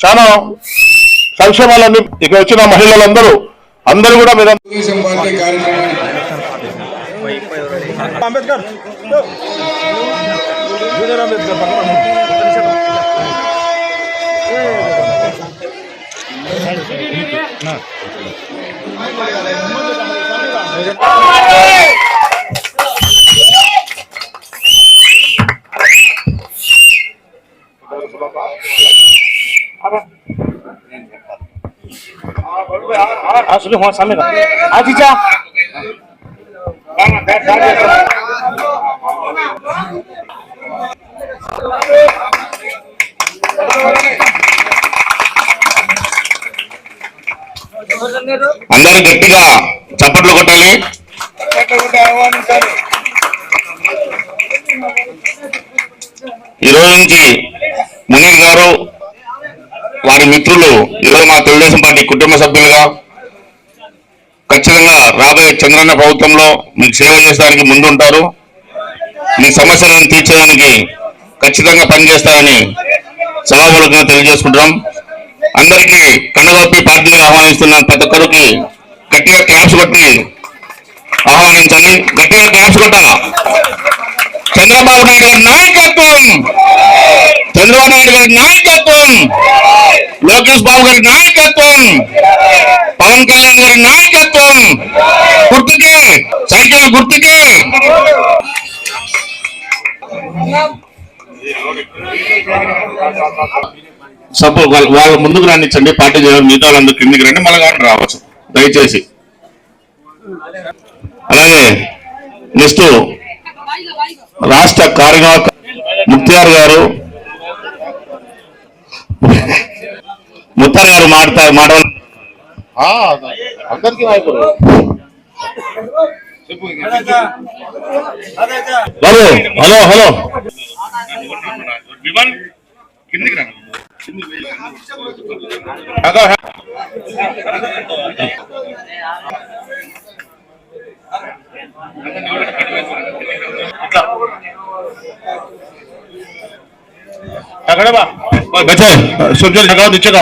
చాలా సంక్షేమాలన్నీ ఇక్కడ వచ్చిన మహిళలందరూ అందరూ కూడా మీరు తెలుగుదేశం పార్టీ కార్యక్రమానికి అంబేద్కర్ జూనియర్ అంబేద్కర్ అందరూ గట్టిగా చప్పట్లు కొట్టాలి ఈరోజు నుంచి మునీర్ గారు వారి మిత్రులు ఈరోజు మా తెలుగుదేశం పార్టీ కుటుంబ సభ్యులుగా ఖచ్చితంగా రాబోయే చంద్రన్న ప్రభుత్వంలో మీకు సేవ చేసడానికి ముందుంటారు. మీ సమస్యలను తీర్చడానికి ఖచ్చితంగా పనిచేస్తారని సభాముఖంగా తెలియజేసుకుంటున్నాం. అందరికీ కన్నగొప్పి పార్టీని ఆహ్వానిస్తున్న ప్రతి ఒక్కరికి గట్టిగా క్లాప్స్ కొట్టి ఆహ్వానించండి. గట్టిగా క్లాప్స్ కొట్టాలా? చంద్రబాబు నాయుడు గారి నాయకత్వం! చంద్రబాబు నాయుడు గారి నాయకత్వం లోకేష్ బాబు గారి నాయకత్వం పవన్ కళ్యాణ్ గారి నాయకత్వం. గుర్తుకే సైకిల్ గుర్తుకే. సపోజ్ వాళ్ళు వాళ్ళ ముందుకు రానిచ్చండి పార్టీ చేయాలి మిగతా వాళ్ళందరూ కిందికి రండి మళ్ళీ కానీ రావచ్చు. దయచేసి. అలాగే నెక్స్ట్ రాష్ట్ర కార్యనిర్వాహక ముక్తియార్ గారు ముత్తార్ గారు మాట్లాడతారు మాట ఆ, అందరికీ నాయకుడు బాబు హలో హలో అదో, अगड़े बा बचे सुन जगाओ नीचे का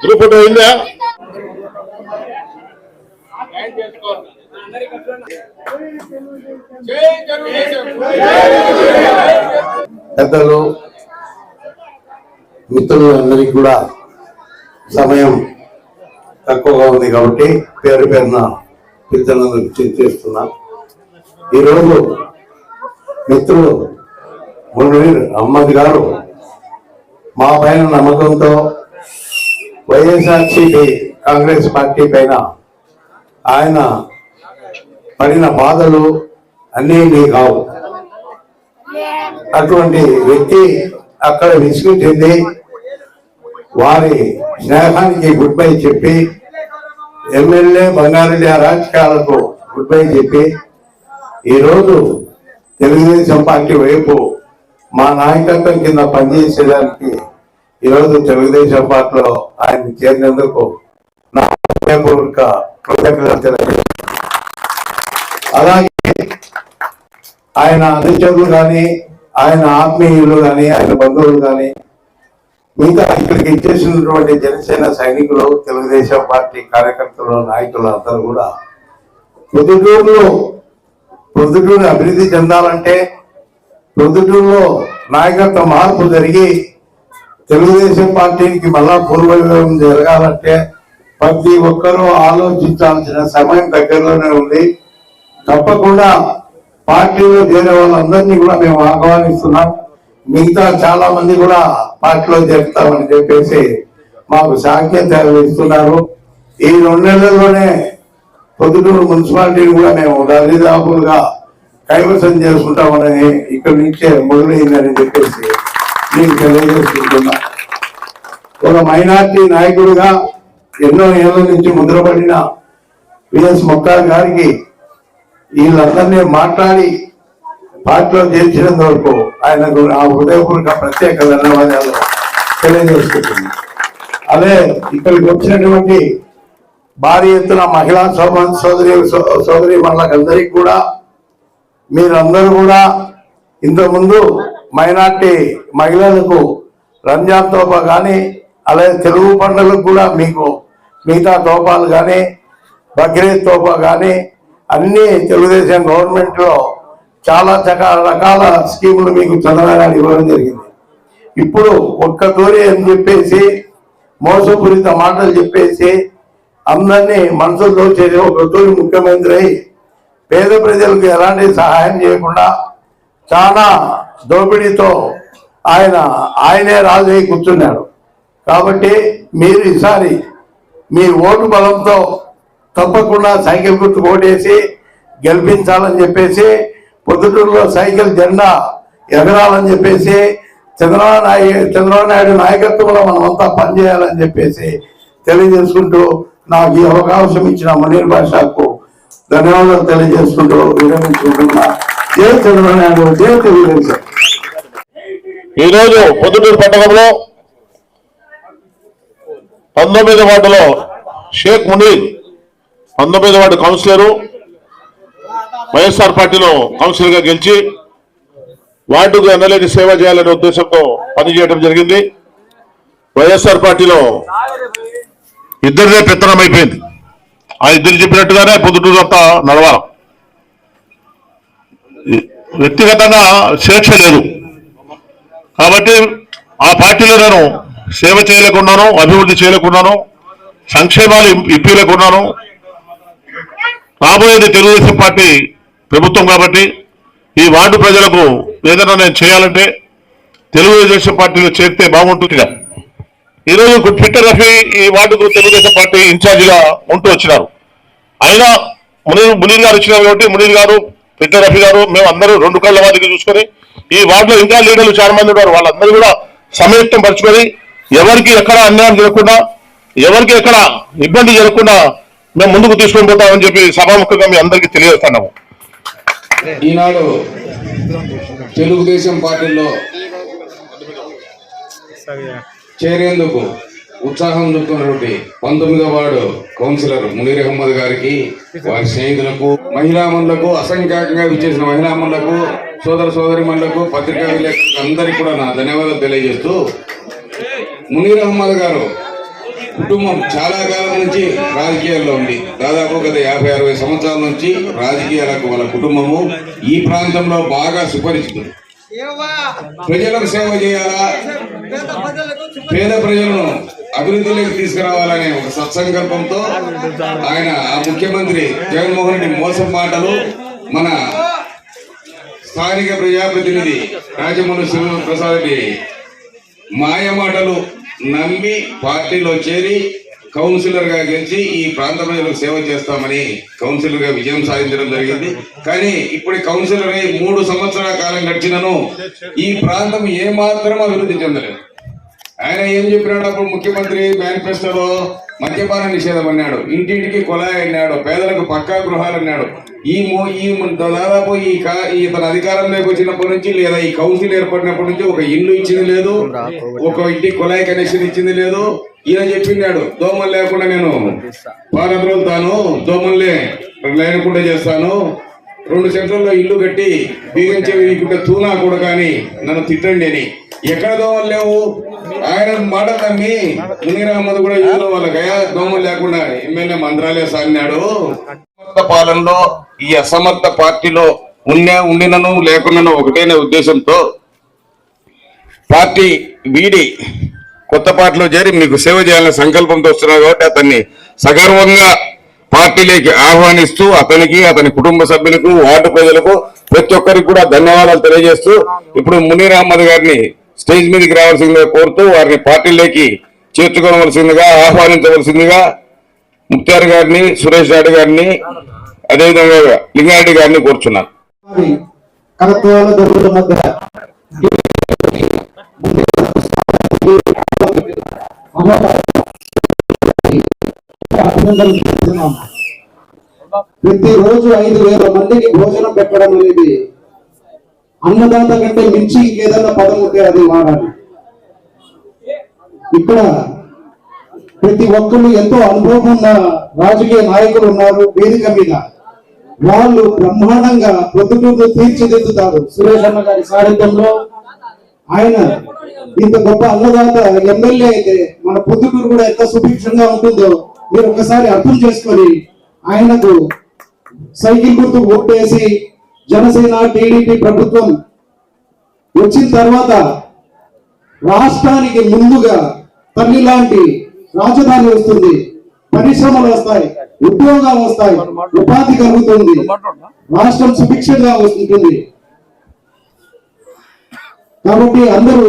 గ్రూప్ ఫోటో అయిందా? పెద్దలు మిత్రులు అందరికీ కూడా సమయం తక్కువగా ఉంది కాబట్టి పేరు పేరున పిల్లలందరూ చేస్తున్నా. ఈరోజు మిత్రులు మునీర్ అహ్మద్ గారు మా పైన నమ్మకంతో వైఎస్ఆర్సీపీ కాంగ్రెస్ పార్టీ పైన ఆయన పడిన బాధలు అన్నీ నీ కావు. అటువంటి వ్యక్తి అక్కడ విసుగు చెంది వారి స్నేహానికి గుడ్ బై చెప్పి ఎమ్మెల్యే బంగారెడ్డి రాజకీయాలకు గుడ్ బై చెప్పి ఈరోజు తెలుగుదేశం పార్టీ వైపు మా నాయకత్వం కింద పనిచేసేదానికి ఈరోజు తెలుగుదేశం పార్టీలో ఆయన చేరినందుకు నా హృదయపూర్వక కృతజ్ఞతలు అలాగే ఆయన అనుచరులు కానీ ఆయన ఆత్మీయులు కానీ ఆయన బంధువులు కానీ మిగతా ఇక్కడికి ఇచ్చేసినటువంటి జనసేన సైనికులు తెలుగుదేశం పార్టీ కార్యకర్తలు నాయకులు అందరూ కూడా పొద్దుటూరులో పొద్దుటూరు అభివృద్ధి చెందాలంటే పొద్దుటూరులో నాయకత్వ మార్పు జరిగి తెలుగుదేశం పార్టీకి మళ్ళా పూర్వయోగం జరగాలంటే ప్రతి ఒక్కరూ ఆలోచించాల్సిన సమయం దగ్గరలోనే ఉంది. తప్పకుండా పార్టీలో చేరే వాళ్ళందరినీ కూడా మేము ఆహ్వానిస్తున్నాం. మిగతా చాలా మంది కూడా పార్టీలో చేరుతామని చెప్పేసి మాకు సాంకేతాలు ఇస్తున్నారు ఈ రెండు నెలల్లోనే పొద్దుటూరు మున్సిపాలిటీని కూడా మేము దరిదాపులుగా కైవసం చేసుకుంటామని ఇక్కడి నుంచే మొదలైందని చెప్పేసి నేను తెలియజేసుకుంటున్నా. ఒక మైనార్టీ నాయకుడిగా ఎన్నో ఏళ్ళ నుంచి ముద్రపడిన విఎస్ మొక్కార్ గారికి వీళ్ళందరినీ మాట్లాడి పార్టీలో చేర్చినంత వరకు ఆయనకు ఆ హృదయపూర్వక ప్రత్యేక ధన్యవాదాలు తెలియజేసుకుంటున్నాను అదే ఇక్కడికి వచ్చినటువంటి భారీ ఎత్తున మహిళా సోమ సోదరి సోదరి అందరికీ కూడా మీరందరూ కూడా ఇంతకుముందు మైనార్టీ మహిళలకు రంజాన్ తోపా కానీ అలాగే తెలుగు పండుగలకు కూడా మీకు మిగతా తోపాలు కానీ బక్రీద్ తోపా కానీ అన్నీ తెలుగుదేశం గవర్నమెంట్లో చాలా రకాల స్కీములు మీకు చంద్రబాబు ఇవ్వడం జరిగింది. ఇప్పుడు ఒక్క తూరి అని చెప్పేసి మోసపూరిత మాటలు చెప్పేసి అందరినీ మనసులో చేసి ఒక తూరి ముఖ్యమంత్రి అయి పేద ప్రజలకు ఎలాంటి సహాయం చేయకుండా చాలా దోపిడీతో ఆయన ఆయనే రాజు అయి కూర్చున్నాడు. కాబట్టి మీరు ఈసారి మీ ఓటు బలంతో తప్పకుండా సైకిల్ గుర్తు ఓటేసి గెలిపించాలని చెప్పేసి పొద్దుటూరులో సైకిల్ జెండా ఎగరాలని చెప్పేసి చంద్రబాబు నాయుడు చంద్రబాబు నాయుడు నాయకత్వంలో మనమంతా పనిచేయాలని చెప్పేసి తెలియజేసుకుంటూ నాకు ఈ అవకాశం ఇచ్చిన మనీర్ భాషకు ధన్యవాదాలు తెలియజేసుకుంటూ విరమించుకుంటున్నా. జై చంద్రబాబు నాయుడు జై తెలుగుదేశం. ఈ పొద్దుటూరు పట్టణంలో పంతొమ్మిది వార్డులో షేక్ మునీర్ పంతొమ్మిది వార్డు కౌన్సిలరు వైఎస్ఆర్ పార్టీలో కౌన్సిలర్గా గెలిచి వార్డుకు ఎమ్మెల్యేకి సేవ చేయాలనే ఉద్దేశంతో పనిచేయడం జరిగింది. వైఎస్ఆర్ పార్టీలో ఇద్దరిదే పెత్తనం అయిపోయింది ఆ ఇద్దరు చెప్పినట్టుగానే పొద్దుటూరు అంతా నడవాలి. వ్యక్తిగతంగా స్వేచ్ఛ లేదు. కాబట్టి ఆ పార్టీలో నేను సేవ చేయలేకున్నాను అభివృద్ధి చేయలేకున్నాను సంక్షేమాలు ఇప్పలేకున్నాను. రాబోయేది తెలుగుదేశం పార్టీ ప్రభుత్వం కాబట్టి ఈ వార్డు ప్రజలకు ఏదైనా నేను చేయాలంటే తెలుగుదేశం పార్టీలో చేరితే బాగుంటుందిగా. ఈరోజు ట్విట్టర్ రఫీ ఈ వార్డుకు తెలుగుదేశం పార్టీ ఇన్ఛార్జిగా ఉంటూ వచ్చినారు. అయినా మునీర్ మునీర్ గారు వచ్చినారు కాబట్టి మునీర్ గారు ట్విట్టర్ రఫీ గారు మేము అందరూ రెండు కళ్ళ వారికి చూసుకొని ఈ వార్డులో ఇంకా లీడర్లు చాలా మంది ఉన్నారు. వాళ్ళందరూ కూడా సమయత్తం పరుచుకొని ఎవరికి ఎక్కడ అన్యాయం జరగకుండా ఎవరికి ఎక్కడ ఇబ్బంది జరగకుండా మేము ముందుకు తీసుకొని పోతామని చెప్పి సభాముఖంగా మీ అందరికీ తెలియజేస్తున్నాము. ఈనాడు తెలుగుదేశం పార్టీలో చేరేందుకు ఉత్సాహం చూపుతున్నటువంటి పంతొమ్మిదో వార్డు కౌన్సిలర్ మునీర్ అహ్మద్ గారికి వారి స్నేహితులకు మహిళామణులకు అసంఖ్యాకంగా విచ్చేసిన మహిళామణులకు సోదర సోదరిమణులకు పత్రికా విలేకరులకు అందరికీ కూడా నా ధన్యవాదాలు తెలియజేస్తూ మునీర్ అహ్మద్ గారు కుటుంబం చాలా కాలం నుంచి రాజకీయాల్లో ఉంది. దాదాపు గత యాభై అరవై సంవత్సరాల నుంచి రాజకీయాలకు వాళ్ళ కుటుంబము ఈ ప్రాంతంలో బాగా సుపరిచితులు. ప్రజలకు సేవ చేయాలా? పేద ప్రజలను అభివృద్ధిలోకి తీసుకురావాలనే ఒక సత్సంకల్పంతో ఆయన ఆ ముఖ్యమంత్రి జగన్మోహన్ రెడ్డి మోసం మాటలు మన స్థానిక ప్రజాప్రతినిధి రాజమౌళి శివ ప్రసాద్ రెడ్డి మాయ మాటలు నమ్మి పార్టీలో చేరి కౌన్సిలర్గా గెలిచి ఈ ప్రాంత ప్రజలకు సేవ చేస్తామని కౌన్సిలర్గా విజయం సాధించడం జరిగింది. కానీ ఇప్పుడు కౌన్సిలర్ మూడు సంవత్సరాల కాలం గడిచినను ఈ ప్రాంతం ఏ మాత్రం అభివృద్ధి చెందలేదు. ఆయన ఏం చెప్పినాడు? అప్పుడు ముఖ్యమంత్రి మేనిఫెస్టోలో మద్యపాన నిషేధం అన్నాడు. ఇంటింటికి కొలాయి అన్నాడు. పేదలకు పక్కా గృహాలు అన్నాడు. ఈ మో ఈ దాదాపు ఈ కా- ఈ అధికారంలోకి వచ్చినప్పటి నుంచి లేదా ఈ కౌన్సిల్ ఏర్పడినప్పటి నుంచి ఒక ఇల్లు ఇచ్చింది లేదు. ఒక ఇంటికి కొలాయి కనెక్షన్ ఇచ్చింది లేదు. ఈయన చెప్పినాడు దోమలు లేకుండా నేను పాలద్రోలుతాను దోమల్లే లేనకుండా చేస్తాను. రెండు సెంటర్లో ఇల్లు కట్టి బిగించే తూనా కూడా కానీ నన్ను తిట్టండి అని. ఎక్కడ దోమలు లేవు? ఆయన మాట నమ్మి మునీర్ అహ్మద్ కూడా ఏదో వాళ్ళకయ్యా దోమలు లేకుండా ఎమ్మెల్యే మంత్రాలే సాగినాడు అసమర్థ పాలనలో ఈ అసమర్థ పార్టీలో ఉన్నా ఉండినను లేకున్నాను ఒకటేనే ఉద్దేశంతో పార్టీ వీడి కొత్త పార్టీలో చేరి మీకు సేవ చేయాలనే సంకల్పంతో వస్తున్నారు కాబట్టి అతన్ని సగర్వంగా పార్టీలోకి ఆహ్వానిస్తూ అతనికి అతని కుటుంబ సభ్యులకు వార్డు ప్రజలకు ప్రతి ఒక్కరికి కూడా ధన్యవాదాలు తెలియజేస్తూ ఇప్పుడు మునీర్ అహ్మద్ గారిని స్టేజ్ మీదకి రావాల్సిందిగా కోరుతూ వారిని పార్టీలోకి చేర్చుకోవలసిందిగా ఆహ్వానించవలసిందిగా ముక్తార్ గారిని సురేష్ రెడ్డి గారిని అదేవిధంగా లింగారెడ్డి గారిని కోరుచున్నాను. ప్రతిరోజు ఐదు వేల మందికి భోజనం పెట్టడం అనేది అన్నదాత కంటే మించి ఏదైనా పదం ఉంటే అది వాడాలి. ఇక్కడ ప్రతి ఒక్కరు ఎంతో అనుభవం ఉన్న రాజకీయ నాయకులు ఉన్నారు వేదిక మీద. వాళ్ళు బ్రహ్మాండంగా ప్రొద్దుటూరు తీర్చిదిద్దుతారు. సురేష్ అన్న గారి సారథ్యంలో ఆయన ఇంత గొప్ప అన్నదాత ఎమ్మెల్యే అయితే మన పొద్దుటూరు కూడా ఎంత సుభిక్షంగా ఉంటుందో మీరు ఒకసారి అర్థం చేసుకొని ఆయనకు సైకిల్ గుర్తు ఓటేసి జనసేన టీడీపీ ప్రభుత్వం వచ్చిన తర్వాత రాష్ట్రానికి ముందుగా తల్లి లాంటి రాజధాని వస్తుంది. పరిశ్రమలు వస్తాయి. ఉద్యోగాలు వస్తాయి. ఉపాధి కలుగుతుంది. రాష్ట్రం సుభిక్షంగా వస్తుంటుంది. కాబట్టి అందరూ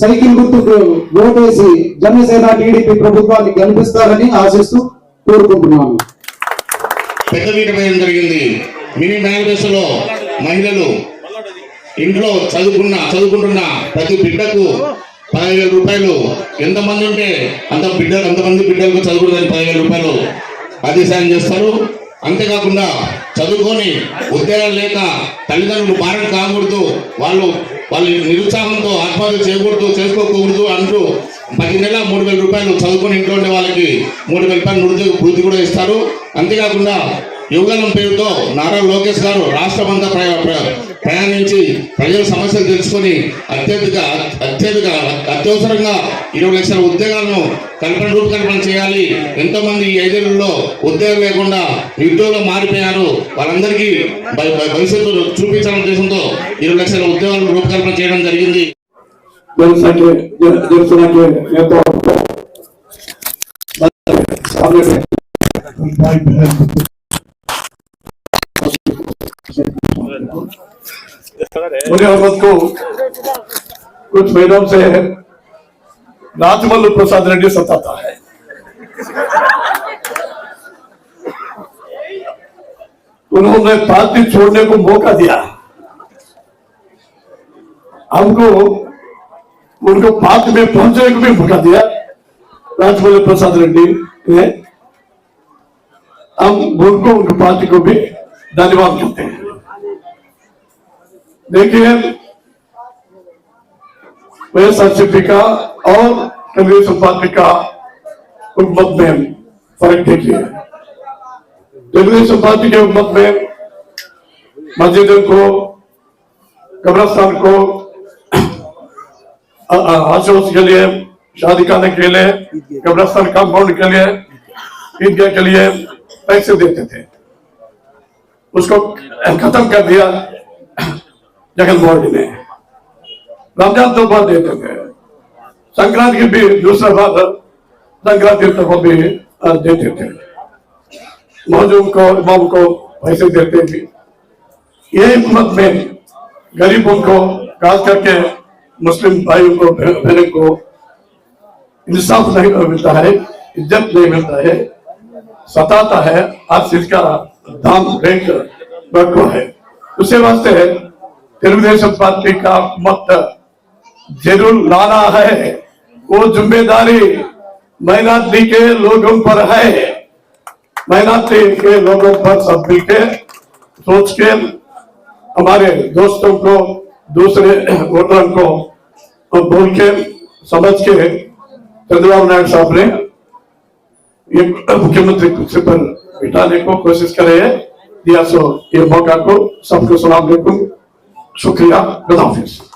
సైకిల్ గుర్తుకు ఓటేసి జనసేన టీడీపీ ప్రభుత్వాన్ని కనిపిస్తారని ఆశిస్తూ కోరుకుంటున్నాను. పెద్ద జరిగింది? మినీ మేనిఫెస్టోలో మహిళలు ఇంట్లో చదువుకున్న చదువుకుంటున్న ప్రతి బిడ్డకు పదివేల రూపాయలు. ఎంతమంది ఉంటే అంత బిడ్డ అంతమంది బిడ్డలకు చదువుకుంటుంది పదివేల రూపాయలు అది సాయం చేస్తారు. అంతేకాకుండా చదువుకొని ఉద్యోగాలు లేక తల్లిదండ్రులు భారం కాకూడదు. వాళ్ళు వాళ్ళు నిరుత్సాహంతో ఆత్మహత్య చేయకూడదు చేసుకోకూడదు అంటూ ప్రతి నెల మూడు వేల రూపాయలు చదువుకొని ఇంట్లో ఉండే వాళ్ళకి మూడు వేల రూపాయలు నిరుద్యోగ వృద్ధి కూడా ఇస్తారు. అంతేకాకుండా యువగలం పేరుతో నారా లోకేష్ గారు రాష్ట్రమంతా ప్ర- ప్రయాణించి ప్రజల సమస్యలు తెలుసుకొని అత్యధిక అత్యధిక అత్యవసరంగా ఇరవై లక్షల ఉద్యోగాలను కల్పన రూపకల్పన చేయాలి. ఎంతో మంది ఈ ఐదేళ్ళలో ఉద్యోగం లేకుండా నిరుద్యోగులు మారిపోయారు. వాళ్ళందరికీ భవిష్యత్తు చూపించాలనే ఉద్దేశంతో ఇరవై లక్షల ఉద్యోగాలను రూపకల్పన చేయడం జరిగింది. मुझे अहमद को कुछ महीनों से राजमल्लू प्रसाद रेड्डी सताता है। उन्होंने पार्टी छोड़ने को मौका दिया। हमको उनको पार्टी में पहुँचने को भी मौका दिया। राजमौली प्रसाद रेड्डी ने। हम उनको, उनकी पार्टी को भी धन्यवाद करते हैं। देखिए मैं संस्कृति का और कम्युनिस्ट पार्टी का उम्मत में फ़र्क देखिए। कम्युनिस्ट पार्टी के उम्मत में मस्जिदों को कब्रस्तान को हाशियों के लिए, शादी करने के लिए कब्रस्तान कंपाउंड के लिए ईदगाह के लिए पैसे देते थे। उसको खत्म कर दिया। जगनमोहन जी ने रमज़ान तो बाद देते थे। संक्रांति की भी दूसरा बार संक्रांति को भी देते थे। मौजूद को, इमाम को पैसे देते थे ये हुकूमत में गरीबों को, खास करके मुस्लिम भाइयों को बह- बहनों को इंसाफ नहीं मिलता है, इज़्ज़त नहीं मिलता है। सताता है चीज़ का दाम रेट है। उसी वास्ते तेलुगुदेशम पार्टी का मत ज़रूर लाना है वो ज़िम्मेदारी मैनार्टी के लोगों पर है मैनार्टी के लोगों पर सब मिलके सोच के हमारे दोस्तों को दूसरे वोटरों को बोल के समझ के चंद्रबाबू नायडू साहब ने मुख्यमंत्री कुर्सी पर बिठाने को कोशिश करे है दिया सो ये मौका को सबको सलाम sou criado pelas ofensas.